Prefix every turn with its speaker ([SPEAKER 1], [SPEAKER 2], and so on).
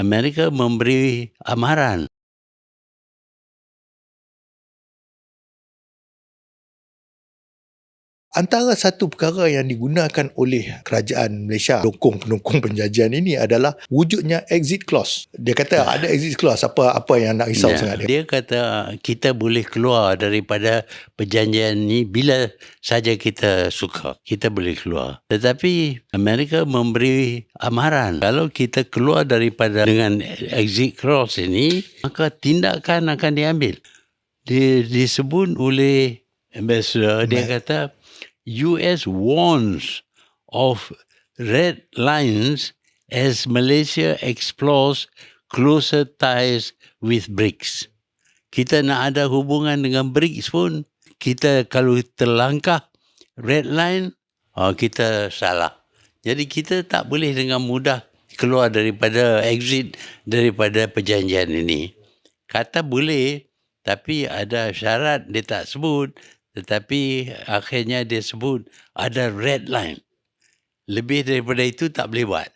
[SPEAKER 1] Amerika memberi amaran
[SPEAKER 2] Antara satu perkara yang digunakan oleh kerajaan Malaysia pendukung-pendukung penjajahan ini adalah wujudnya exit clause. Dia kata ada exit clause apa apa yang nak risau
[SPEAKER 1] Ya,
[SPEAKER 2] sangat dia.
[SPEAKER 1] dia kata kita boleh keluar daripada perjanjian ni bila saja kita suka. Kita boleh keluar. Tetapi Amerika memberi amaran kalau kita keluar daripada dengan exit clause ini maka tindakan akan diambil. Dia disebut oleh ambassador dia
[SPEAKER 2] Ma-
[SPEAKER 1] kata US warns of red lines as Malaysia explores closer ties with BRICS. Kita nak ada hubungan dengan BRICS pun, kita kalau terlangkah red line, oh, kita salah. Jadi kita tak boleh dengan mudah keluar daripada exit daripada perjanjian ini. Kata boleh, tapi ada syarat dia tak sebut. Tetapi akhirnya dia sebut ada red line. Lebih daripada itu tak boleh buat.